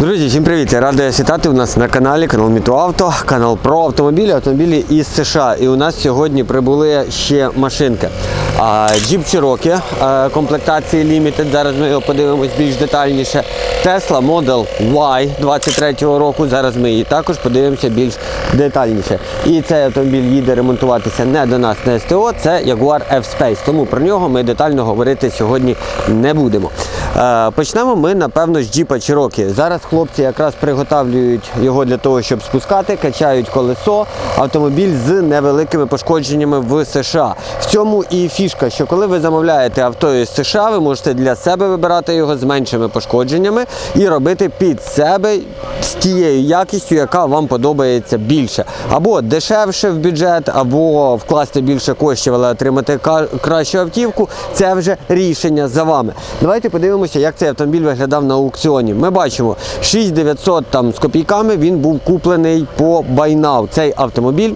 Друзі, всім привіт! Радий вас вітати у нас на каналі канал Мітуавто, канал про автомобілі, автомобілі із США. І у нас сьогодні прибули ще машинки. Jeep Cherokee комплектації Limited. Зараз ми його подивимось більш детальніше. Tesla Model Y 23-го року. Зараз ми її також подивимося більш детальніше. І цей автомобіль їде ремонтуватися не до нас на СТО, це Jaguar F-Space. Тому про нього ми детально говорити сьогодні не будемо. Е, Почнемо ми, напевно, з джіпа Cherokee. Зараз хлопці якраз приготовлюють його для того, щоб спускати, качають колесо, автомобіль з невеликими пошкодженнями в США. В цьому і фішка, що коли ви замовляєте авто із США, ви можете для себе вибирати його з меншими пошкодженнями і робити під себе з тією якістю, яка вам подобається більше. Або дешевше в бюджет, або вкласти більше коштів, але отримати кращу автівку. Це вже рішення за вами. Давайте подивимося, як цей автомобіль виглядав на аукціоні. Ми бачимо 6900 там з копійками. Він був куплений по Now. Цей автомобіль.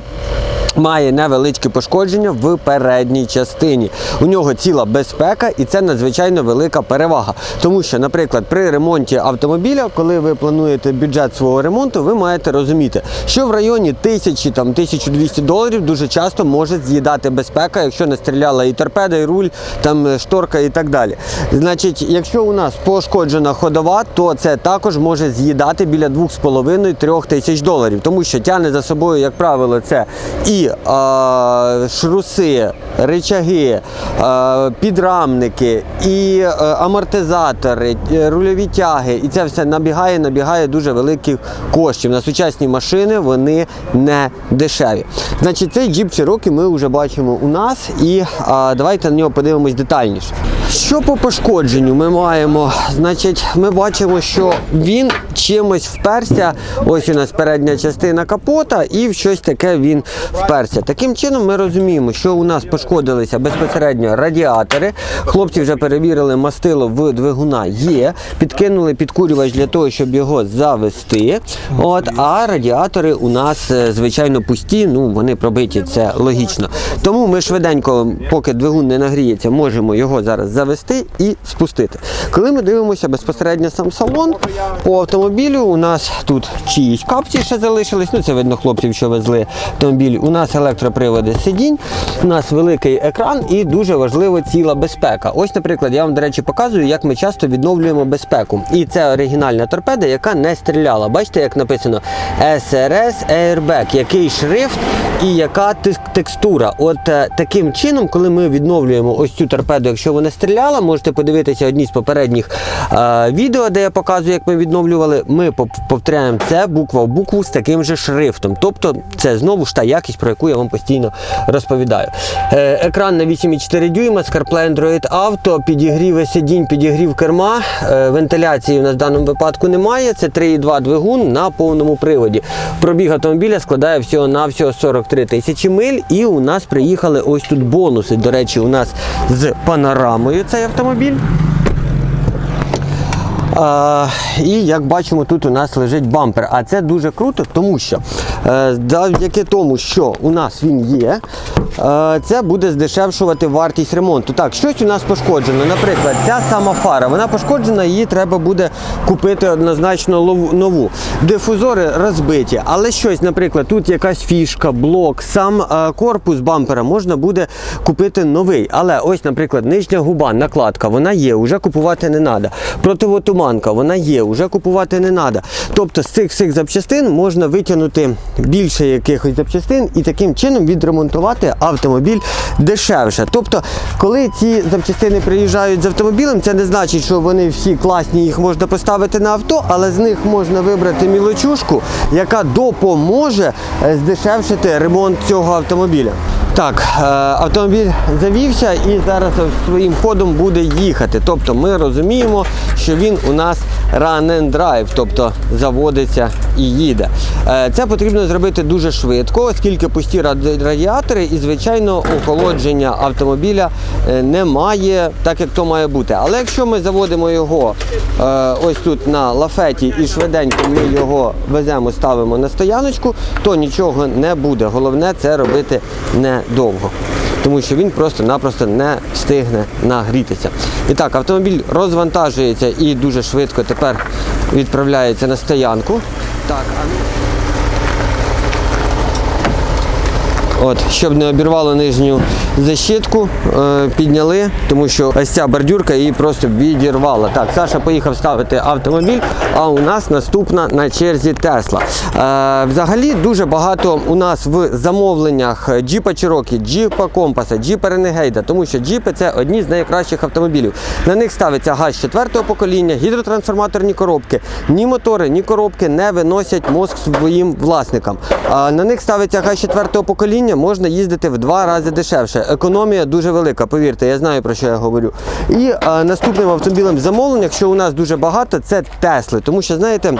Має невеличкі пошкодження в передній частині. У нього ціла безпека, і це надзвичайно велика перевага. Тому що, наприклад, при ремонті автомобіля, коли ви плануєте бюджет свого ремонту, ви маєте розуміти, що в районі 1000 там 1200 доларів дуже часто може з'їдати безпека, якщо не стріляла і торпеда, і руль, там е, шторка і так далі. Значить, якщо у нас пошкоджена ходова, то це також може з'їдати біля 2,5-3 тисяч доларів, тому що тягне за собою, як правило, це і а, шруси, ричаги, а, підрамники, і е, амортизатори, е, рульові тяги. І це все набігає, набігає дуже великих коштів. На сучасні машини вони не дешеві. Значить, цей джіп Cherokee ми вже бачимо у нас, і а, давайте на нього подивимось детальніше. Що по пошкодженню ми маємо? Значить, ми бачимо, що він чимось вперся. Ось у нас передня частина капота, і в щось таке він вперся. Таким чином, ми розуміємо, що у нас пошкодилися безпосередньо радіатори. Хлопці вже перевірили, мастило в двигуна є. Підкинули підкурювач для того, щоб його завести. От, а радіатори у нас е, звичайно пусті. Ну вони пробиті, це логічно. Тому ми швиденько, поки двигун не нагріється, можемо його зараз завести і спустити. Коли ми дивимося безпосередньо сам салон по автомобілю, у нас тут чиїсь капці ще залишились. Ну це видно хлопців, що везли автомобіль. У нас електроприводи сидінь, у нас великий екран і дуже важливо ціла безпека. Ось, наприклад, я вам, до речі, показую, як ми часто відновлюємо безпеку. І це оригінальна торпеда, яка не стріляла. Бачите, як написано SRS Airbag, який шрифт і яка текстура. От е, таким чином, коли ми відновлюємо ось цю торпеду, якщо вона стріляла, можете подивитися одні з попередніх е, відео, де я показую, як ми відновлювали. Ми повторяємо це буква в букву з таким же шрифтом. Тобто це знову ж та якість, про яку я вам постійно розповідаю. Е, екран на 8,4 дюйма, CarPlay Android Auto, підігрів сидінь, підігрів керма. Е, вентиляції у нас в даному випадку немає. Це 3,2 двигун на повному приводі. Пробіг автомобіля складає всього на всього 43 тисячі миль. І у нас приїхали ось тут бонуси. До речі, у нас з панорамою цей автомобіль. І як бачимо, тут у нас лежить бампер. А це дуже круто, тому що е, завдяки тому, що у нас він є, е, це буде здешевшувати вартість ремонту. Так, щось у нас пошкоджено. Наприклад, ця сама фара, вона пошкоджена, її треба буде купити однозначно нову. Дифузори розбиті, але щось, наприклад, тут якась фішка, блок, сам е, корпус бампера можна буде купити новий. Але ось, наприклад, нижня губа, накладка, вона є, вже купувати не треба. Противотуманка, вона є, вже купувати не треба. Тобто з цих всіх запчастин можна витягнути більше якихось запчастин і таким чином відремонтувати автомобіль дешевше. Тобто, коли ці запчастини приїжджають з автомобілем, це не значить, що вони всі класні, їх можна поставити на авто, але з них можна вибрати мілочушку, яка допоможе е, здешевшити ремонт цього автомобіля. Так, е, автомобіль завівся і зараз своїм ходом буде їхати. Тобто ми розуміємо, що він у нас run and drive, тобто заводиться і їде. Е, Це потрібно зробити дуже швидко, оскільки пусті радіатори і, звичайно, охолодження автомобіля е, немає так, як то має бути. Але якщо ми заводимо його е, ось тут на лафеті і швиденько ми його веземо, ставимо на стояночку, то нічого не буде. Головне це робити недовго. Тому що він просто-напросто не встигне нагрітися. І так, автомобіль розвантажується і дуже швидко тепер відправляється на стоянку. Так, а ну- От, щоб не обірвало нижню защитку, е, підняли, тому що ось ця бордюрка її просто відірвала. Так, Саша поїхав ставити автомобіль, а у нас наступна на черзі Тесла. Е, взагалі дуже багато у нас в замовленнях Jeep Cherokee, Jeep Compass, Jeep Renegade, тому що джіпи це одні з найкращих автомобілів. На них ставиться газ четвертого покоління, гідротрансформаторні коробки. Ні мотори, ні коробки не виносять мозк своїм власникам. На них ставиться газ четвертого покоління, можна їздити в два рази дешевше. Економія дуже велика, повірте, я знаю про що я говорю. І е, наступним автомобілем замовлення, якщо у нас дуже багато, це Тесли. Тому що, знаєте,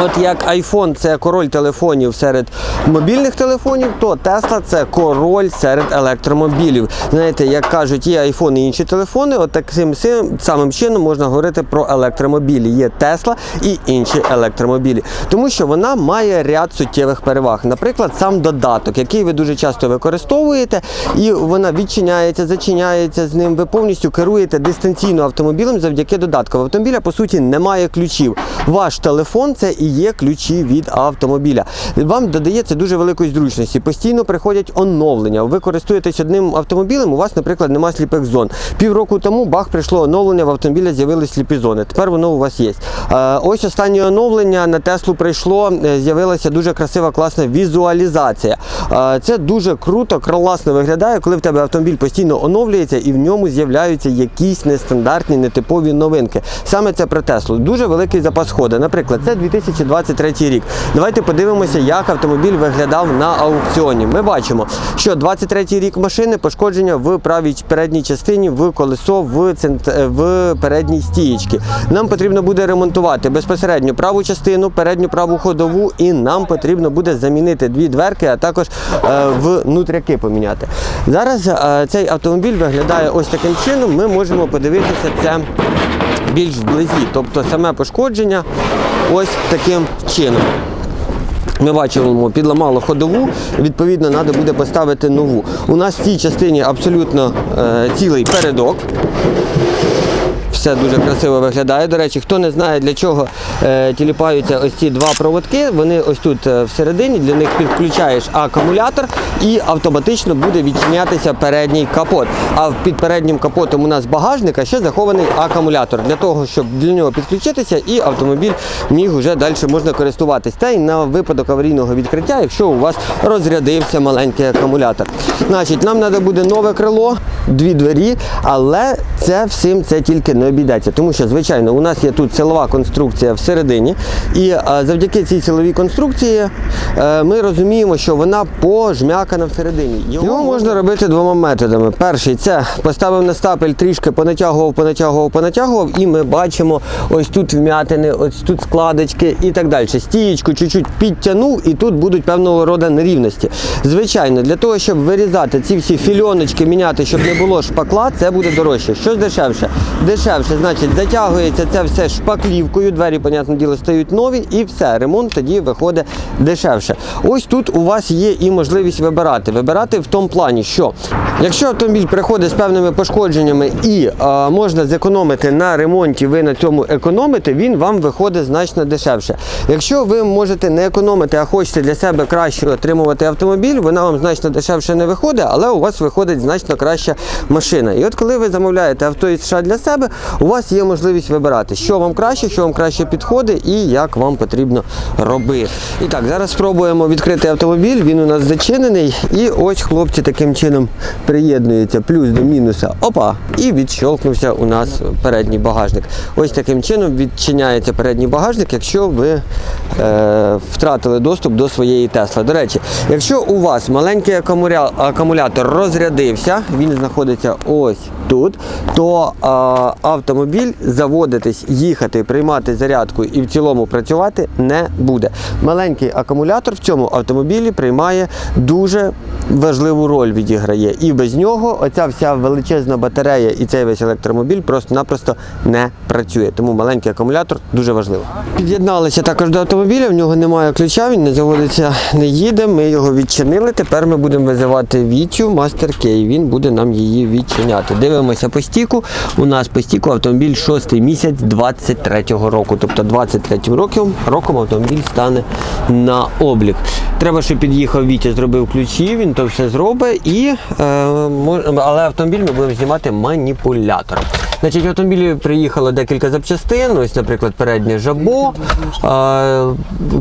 от як iPhone це король телефонів серед мобільних телефонів, то Tesla це король серед електромобілів. Знаєте, як кажуть, є iPhone і інші телефони, от таким самим чином можна говорити про електромобілі. Є Tesla і інші електромобілі. Тому що вона має ряд суттєвих переваг. Наприклад, сам додаток, який ви дуже часто використовуєте, і вона відчиняється, зачиняється з ним. Ви повністю керуєте дистанційно автомобілем завдяки додатку. В автомобіля, по суті, немає ключів. Ваш телефон це і є ключі від автомобіля. Вам додається дуже великої зручності. Постійно приходять оновлення. Ви користуєтесь одним автомобілем, у вас, наприклад, немає сліпих зон. Півроку тому бах прийшло оновлення, в автомобіля з'явились сліпі зони. Тепер воно у вас є. Е, Ось останнє оновлення на Теслу прийшло, е, з'явилася дуже красива, класна візуалізація. Е, Це дуже круто, класно виглядає, коли в тебе автомобіль постійно оновлюється і в ньому з'являються якісь нестандартні, нетипові новинки. Саме це про Теслу. Дуже великий запас ходу. Наприклад, це 2023 рік. Давайте подивимося, як автомобіль виглядав на аукціоні. Ми бачимо, що 23 рік машини пошкодження в правій передній частині, в колесо, в, цент... е, в передній стієчці. Нам потрібно буде ремонтувати безпосередньо праву частину, передню праву ходову, і нам потрібно буде замінити дві дверки, а також е, внутряки поміняти. Зараз е, цей автомобіль виглядає ось таким чином. Ми можемо подивитися це більш вблизі, тобто саме пошкодження ось таким чином. Ми бачимо, підламало ходову, відповідно, треба буде поставити нову. У нас в цій частині абсолютно е, цілий передок. Все дуже красиво виглядає. До речі, хто не знає, для чого е, тіліпаються ось ці два проводки, вони ось тут е, всередині, для них підключаєш акумулятор і автоматично буде відчинятися передній капот. А під переднім капотом у нас багажник, а ще захований акумулятор для того, щоб для нього підключитися і автомобіль міг вже далі можна користуватись. Та й на випадок аварійного відкриття, якщо у вас розрядився маленький акумулятор. Значить, нам треба буде нове крило, дві двері, але це всім це тільки не обійдеться, тому що, звичайно, у нас є тут силова конструкція всередині, і е, завдяки цій силовій конструкції е, ми розуміємо, що вона пожмякана всередині. Його можна робити двома методами. Перший це поставив на стапель, трішки понатягував, понатягував, понатягував, і ми бачимо ось тут вмятини, ось тут складочки і так далі. Стієчку чуть-чуть підтягнув, і тут будуть певного роду нерівності. Звичайно, для того, щоб вирізати ці всі фільоночки, міняти, щоб не було шпакла, це буде дорожче. Що ж дешевше? Дешевше, значить, затягується це все шпаклівкою, двері, понятне діло, стають нові, і все, ремонт тоді виходить дешевше. Ось тут у вас є і можливість вибирати. Вибирати в тому плані, що якщо автомобіль приходить з певними пошкодженнями і а, можна зекономити на ремонті, ви на цьому економите, він вам виходить значно дешевше. Якщо ви можете не економити, а хочете для себе краще отримувати автомобіль, вона вам значно дешевше не виходить, але у вас виходить значно краща машина. І от коли ви замовляєте авто із США для себе, у вас є можливість вибирати, що вам краще, що вам краще підходить і як вам потрібно робити. І так, зараз спробуємо відкрити автомобіль. Він у нас зачинений. І ось хлопці таким чином приєднуються плюс до мінуса. Опа! І відщолкнувся у нас передній багажник. Ось таким чином відчиняється передній багажник, якщо ви е, втратили доступ до своєї Тесла. До речі, якщо у вас маленький акумулятор розрядився, він знаходиться ось тут, то е, автомобіль заводитись, їхати, приймати зарядку і в цілому працювати не буде. Маленький акумулятор в цьому автомобілі приймає дуже важливу роль відіграє. І без нього оця вся величезна батарея і цей весь електромобіль просто-напросто не працює. Тому маленький акумулятор дуже важливо. Під'єдналися також до автомобіля, в нього немає ключа, він не заводиться, не їде. Ми його відчинили. Тепер ми будемо визивати Вітю Мастер Кей. Він буде нам її відчиняти. Дивимося по стіку. У нас по стіку автомобіль 6 місяць 23-го року. Тобто 23 роком, роком автомобіль стане на облік. Треба, щоб під'їхав Вітя, зробив ключі, він то все зробить. І, е, але автомобіль ми будемо знімати маніпулятором. Значить, в автомобілі приїхало декілька запчастин. Ось, наприклад, переднє жабо, е,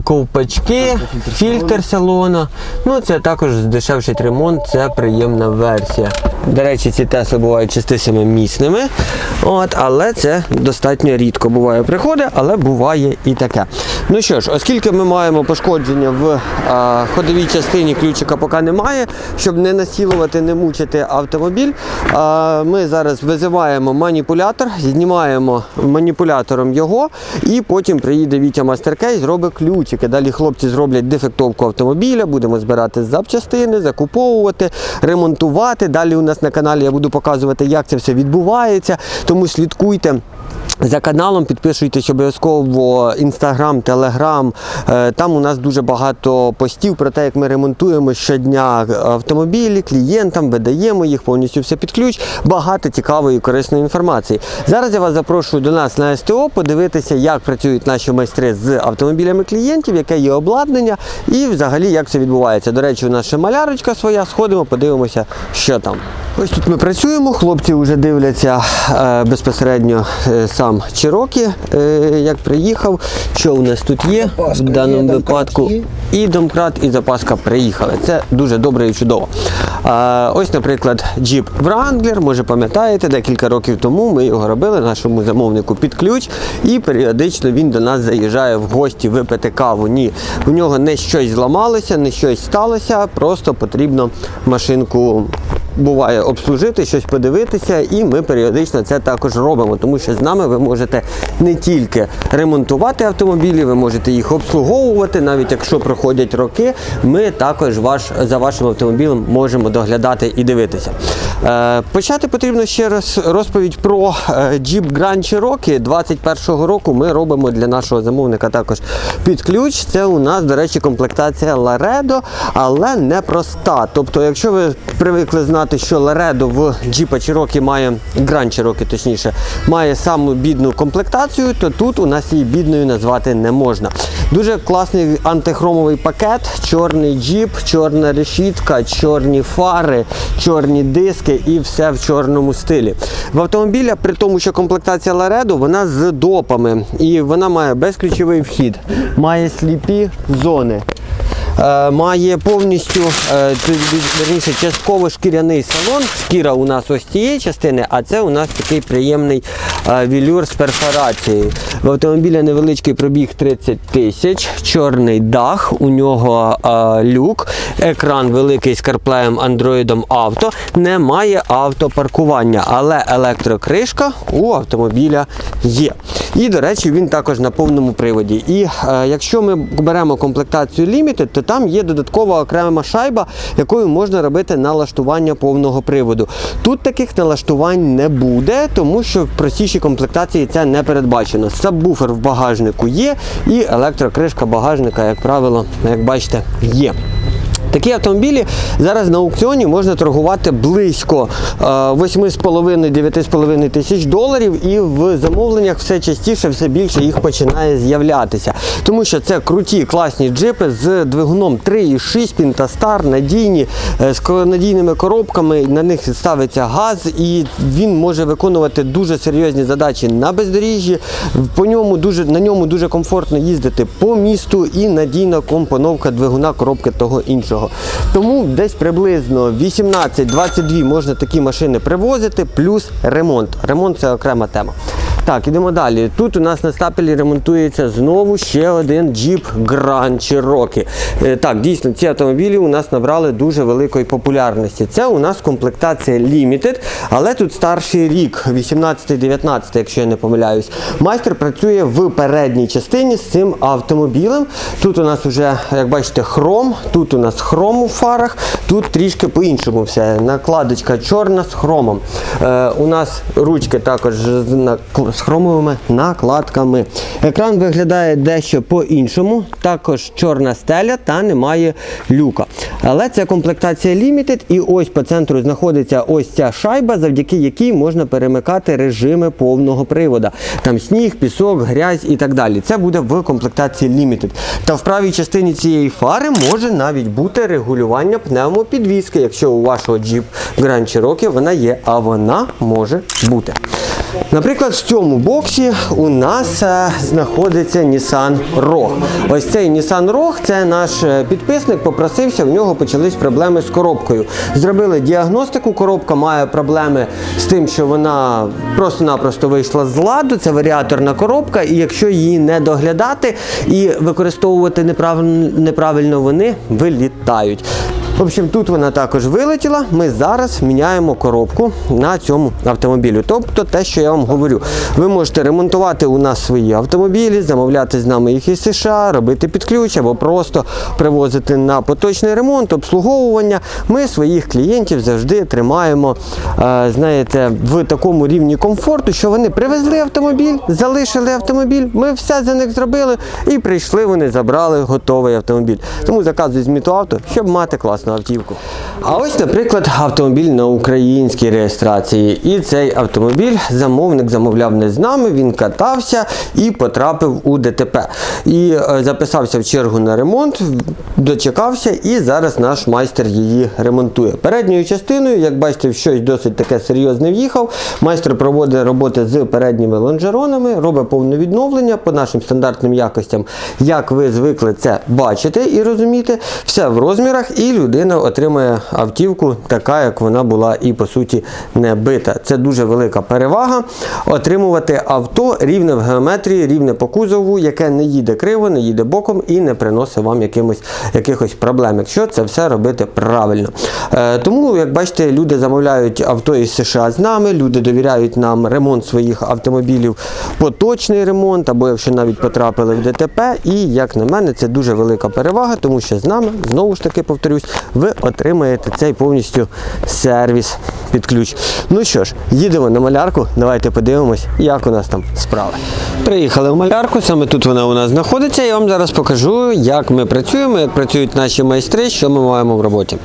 ковпачки, фільтр салона. Ну, це також здешевший ремонт, це приємна версія. До речі, ці Тесли бувають частисами міцними, от, але це достатньо рідко буває приходить, але буває і таке. Ну що ж, оскільки ми маємо пошкодження в е, ходовій частині, ключика поки немає, щоб не насілувати, не мучити автомобіль, е, ми зараз визиваємо маніпулятор, знімаємо маніпулятором його, і потім приїде Вітя Мастеркей, зробить ключики. Далі хлопці зроблять дефектовку автомобіля, будемо збирати запчастини, закуповувати, ремонтувати. Далі у нас на каналі я буду показувати, як це все відбувається. Тому слідкуйте. За каналом підписуйтесь обов'язково інстаграм, телеграм. Там у нас дуже багато постів про те, як ми ремонтуємо щодня автомобілі, клієнтам, видаємо їх повністю все під ключ. Багато цікавої і корисної інформації. Зараз я вас запрошую до нас на СТО, подивитися, як працюють наші майстри з автомобілями клієнтів, яке є обладнання і взагалі як це відбувається. До речі, у нас ще малярочка своя. Сходимо, подивимося, що там. Ось тут ми працюємо, хлопці вже дивляться е, безпосередньо е, сам Чирокі, е, як приїхав, що у нас тут є в даному є, випадку. є. І домкрат, і запаска приїхали. Це дуже добре і чудово. А, ось, наприклад, джіп Wrangler, може пам'ятаєте, декілька років тому ми його робили нашому замовнику під ключ, і періодично він до нас заїжджає в гості випити каву. Ні, у нього не щось зламалося, не щось сталося, просто потрібно машинку. Буває обслужити, щось подивитися, і ми періодично це також робимо, тому що з нами ви можете не тільки ремонтувати автомобілі, ви можете їх обслуговувати, навіть якщо проходять роки, ми також ваш, за вашим автомобілем можемо доглядати і дивитися. Е, почати потрібно ще раз розповідь про е, Jeep Grand Cherokee 21-го року. Ми робимо для нашого замовника також під ключ. Це у нас, до речі, комплектація Laredo, але не проста. Тобто, якщо ви привикли знати, що Laredo в Jeep Cherokee має Grand Cherokee, точніше, має саму бідну комплектацію, то тут у нас її бідною назвати не можна. Дуже класний антихромовий пакет, чорний джіп, чорна решітка, чорні фари, чорні диски і все в чорному стилі. В автомобіля, при тому, що комплектація Laredo, вона з допами і вона має безключовий вхід, має сліпі зони. Е, має повністю е, вірніше, частково шкіряний салон. Шкіра у нас ось цієї частини, а це у нас такий приємний е, вілюр з перфорацією. В автомобіля невеличкий пробіг 30 тисяч, чорний дах, у нього люк, екран великий з CarPlay, Android Auto, немає автопаркування, але електрокришка у автомобіля є. І, до речі, він також на повному приводі. І е, якщо ми беремо комплектацію Limited, то там є додаткова окрема шайба, якою можна робити налаштування повного приводу. Тут таких налаштувань не буде, тому що в простішій комплектації це не передбачено. Сабвуфер в багажнику є, і електрокришка багажника, як правило, як бачите, є. Такі автомобілі зараз на аукціоні можна торгувати близько е, 8,5-9,5 тисяч доларів, і в замовленнях все частіше, все більше їх починає з'являтися. Тому що це круті, класні джипи з двигуном 3,6 Пінтастар, надійні, е, з надійними коробками. На них ставиться газ, і він може виконувати дуже серйозні задачі на бездоріжжі. По ньому дуже на ньому дуже комфортно їздити по місту і надійна компоновка двигуна коробки того іншого. Тому десь приблизно 18-22 можна такі машини привозити, плюс ремонт. Ремонт це окрема тема. Так, ідемо далі. Тут у нас на стапелі ремонтується знову ще один Jeep Grand Cherokee. Е, Так, дійсно, ці автомобілі у нас набрали дуже великої популярності. Це у нас комплектація Limited, але тут старший рік, 18-19, якщо я не помиляюсь. Майстер працює в передній частині з цим автомобілем. Тут у нас вже, як бачите, хром, тут у нас хром у фарах, тут трішки по-іншому все. Накладочка чорна з хромом. Е, у нас ручки також з, з хромовими накладками. Екран виглядає дещо по-іншому. Також чорна стеля та немає люка. Але це комплектація Limited, і ось по центру знаходиться ось ця шайба, завдяки якій можна перемикати режими повного привода. Там сніг, пісок, грязь і так далі. Це буде в комплектації Limited. Та в правій частині цієї фари може навіть бути регулювання пневмопідвіски, якщо у вашого Jeep Grand Cherokee вона є, а вона може бути. Наприклад, в цьому боксі у нас знаходиться Nissan Rogue. Ось цей Nissan Rogue, це наш е, підписник, попросився, в нього почались проблеми з коробкою. Зробили діагностику, коробка має проблеми з тим, що вона просто-напросто вийшла з ладу, це варіаторна коробка, і якщо її не доглядати і використовувати неправильно, неправильно вони вилітають. В общем, тут вона також вилетіла. Ми зараз міняємо коробку на цьому автомобілі. Тобто те, що я вам говорю, ви можете ремонтувати у нас свої автомобілі, замовляти з нами їх із США, робити під ключ або просто привозити на поточний ремонт, обслуговування. Ми своїх клієнтів завжди тримаємо, е, знаєте, в такому рівні комфорту, що вони привезли автомобіль, залишили автомобіль. Ми все за них зробили і прийшли. Вони забрали готовий автомобіль. Тому заказуй з Мітуавто, щоб мати класну автівку. А ось, наприклад, автомобіль на українській реєстрації. І цей автомобіль замовник замовляв не з нами, він катався і потрапив у ДТП. І е, записався в чергу на ремонт, дочекався, і зараз наш майстер її ремонтує. Передньою частиною, як бачите, щось досить таке серйозне в'їхав. Майстер проводить роботи з передніми лонжеронами, робить повне відновлення по нашим стандартним якостям. Як ви звикли це бачити і розуміти, все в розмірах, і людина отримає автівку така, як вона була, і по суті не бита. Це дуже велика перевага. Отримувати авто рівне в геометрії, рівне по кузову, яке не їде криво, не їде боком і не приносить вам якимось, якихось проблем, якщо це все робити правильно. Е, тому, як бачите, люди замовляють авто із США з нами, люди довіряють нам ремонт своїх автомобілів, поточний ремонт, або якщо навіть потрапили в ДТП. І як на мене, це дуже велика перевага, тому що з нами, знову ж таки повторюсь, ви отримаєте цей повністю сервіс під ключ. Ну що ж, їдемо на малярку, давайте подивимось, як у нас там справи. Приїхали в малярку, саме тут вона у нас знаходиться. Я вам зараз покажу, як ми працюємо, як працюють наші майстри, що ми маємо в роботі.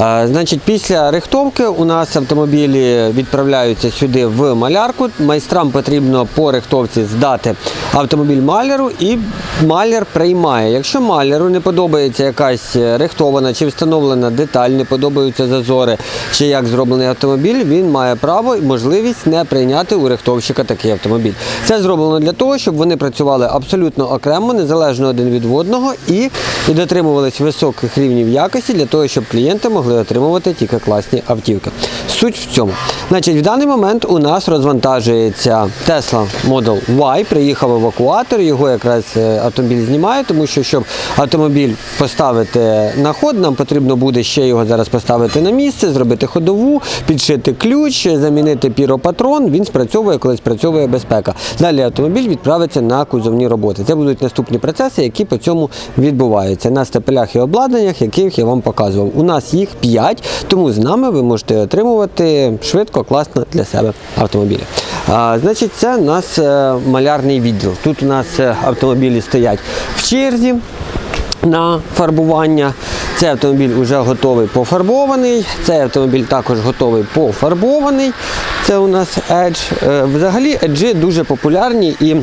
А, значить, після рихтовки у нас автомобілі відправляються сюди в малярку. Майстрам потрібно по рихтовці здати автомобіль маляру і маляр приймає. Якщо маляру не подобається якась рихтована чи встановлена деталь, не подобаються зазори, чи як зроблений автомобіль, він має право і можливість не прийняти у рихтовщика такий автомобіль. Це зроблено для того, щоб вони працювали абсолютно окремо, незалежно один від одного і, і дотримувались високих рівнів якості для того, щоб клієнти могли отримувати тільки класні автівки. Суть в цьому. Значить, в даний момент у нас розвантажується Tesla Model Y, приїхав евакуатор, його якраз е, автомобіль знімає, тому що щоб автомобіль поставити на ход, нам потрібно буде ще його зараз поставити на місце, зробити ходову, підшити ключ, замінити піропатрон. Він спрацьовує, коли спрацьовує безпека. Далі автомобіль відправиться на кузовні роботи. Це будуть наступні процеси, які по цьому відбуваються на стапелях і обладнаннях, яких я вам показував. У нас їх 5, тому з нами ви можете отримувати швидко, класно для себе автомобілі. А, значить, це у нас е, малярний відділ. Тут у нас е, автомобілі стоять в черзі на фарбування. Цей автомобіль вже готовий пофарбований. Цей автомобіль також готовий пофарбований. Це у нас Edge. Е, Взагалі, еджі дуже популярні і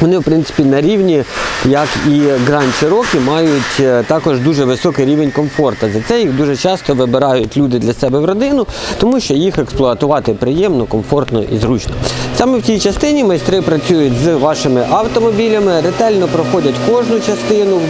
Вони, в принципі, на рівні, як і Grand Cherokee, мають е, також дуже високий рівень комфорту. За це їх дуже часто вибирають люди для себе в родину, тому що їх експлуатувати приємно, комфортно і зручно. Саме в цій частині майстри працюють з вашими автомобілями, ретельно проходять кожну частину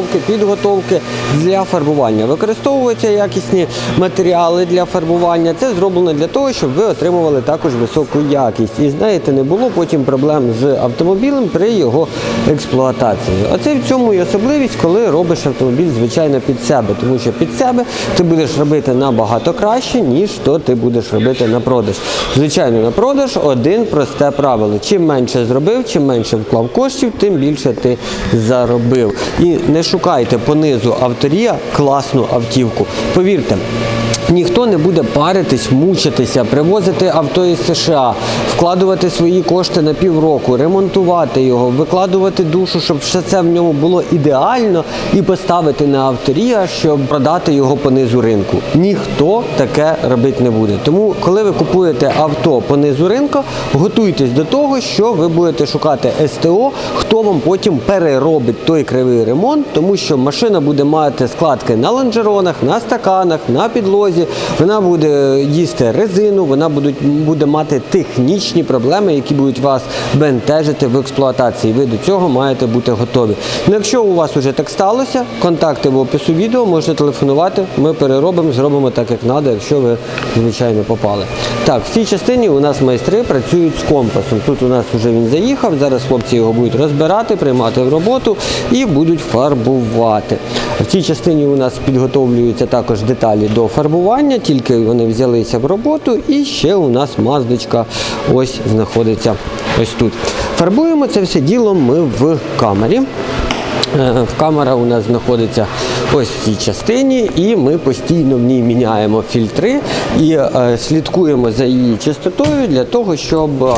виготовки, підготовки для фарбування. Використовуються якісні матеріали для фарбування. Це зроблено для того, щоб ви отримували також високу якість. І знаєте, не було потім проблем з автомобілем при його експлуатації. Оце в цьому і особливість, коли робиш автомобіль, звичайно, під себе, тому що під себе ти будеш робити набагато краще, ніж то ти будеш робити на продаж. Звичайно, на продаж один просте правило: чим менше зробив, чим менше вклав коштів, тим більше ти заробив. І не шукайте понизу авторія класну автівку. Повірте. Ніхто не буде паритись, мучитися, привозити авто із США, вкладувати свої кошти на півроку, ремонтувати його, викладувати душу, щоб все це в ньому було ідеально, і поставити на авторія, щоб продати його по низу ринку. Ніхто таке робити не буде. Тому, коли ви купуєте авто по низу ринку, готуйтесь до того, що ви будете шукати СТО, хто вам потім переробить той кривий ремонт, тому що машина буде мати складки на лонжеронах, на стаканах, на підлозі. Вона буде їсти резину, вона буде мати технічні проблеми, які будуть вас бентежити в експлуатації. Ви до цього маєте бути готові. Ну, якщо у вас вже так сталося, контакти в опису відео, можете телефонувати. Ми переробимо, зробимо так, як треба, якщо ви звичайно попали. Так, в цій частині у нас майстри працюють з компасом. Тут у нас вже він заїхав. Зараз хлопці його будуть розбирати, приймати в роботу і будуть фарбувати. В цій частині у нас підготовлюються також деталі до фарбування, тільки вони взялися в роботу, і ще у нас маздочка ось знаходиться ось тут. Фарбуємо це все діло ми в камері. Е, В камера у нас знаходиться ось в цій частині, і ми постійно в ній міняємо фільтри і е, слідкуємо за її чистотою для того, щоб е,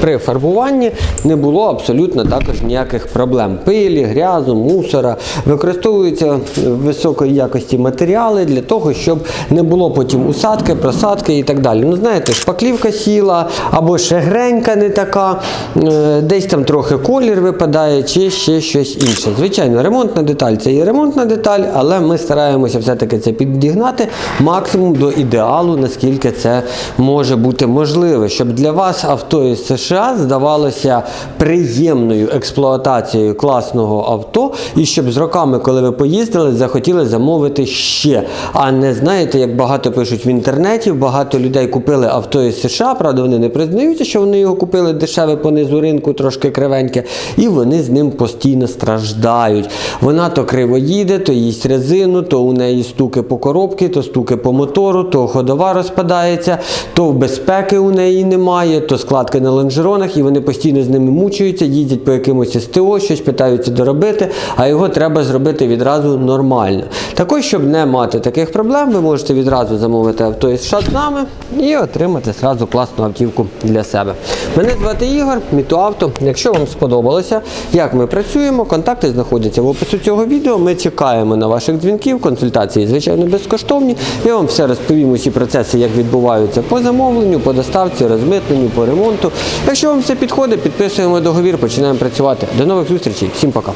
при фарбуванні не було абсолютно також ніяких проблем. Пилі, грязу, мусора. Використовуються високої якості матеріали для того, щоб не було потім усадки, просадки і так далі. Ну, знаєте, шпаклівка сіла або шегренька не така, е, десь там трохи колір випадає, чи ще щось інше. Звичайно, ремонтна деталь це є ремонтна деталь, але ми стараємося все-таки це підігнати максимум до ідеалу, наскільки це може бути можливе, щоб для вас авто із США здавалося приємною експлуатацією класного авто, і щоб з роками, коли ви поїздили, захотіли замовити ще. А не знаєте, як багато пишуть в інтернеті, багато людей купили авто із США, правда, вони не признаються, що вони його купили дешеве понизу ринку, трошки кривеньке, і вони з ним постійно страждають. Вона то криво їде, то їсть резину, то у неї стуки по коробці, то стуки по мотору, то ходова розпадається, то безпеки у неї немає, то складки на лонжеронах, і вони постійно з ними мучаються, їздять по якимось СТО, щось питаються доробити, а його треба зробити відразу нормально. Також, щоб не мати таких проблем, ви можете відразу замовити авто із США з нами і отримати зразу класну автівку для себе. Мене звати Ігор, Мітуавто. Якщо вам сподобалося, як ми працюємо, контакти знаходяться в описі цього відео. Ми чекаємо на ваших дзвінків, консультації, звичайно, безкоштовні. Я вам все розповім усі процеси, як відбуваються по замовленню, по доставці, розмитненню, по ремонту. Якщо вам все підходить, підписуємо договір, починаємо працювати. До нових зустрічей, всім пока.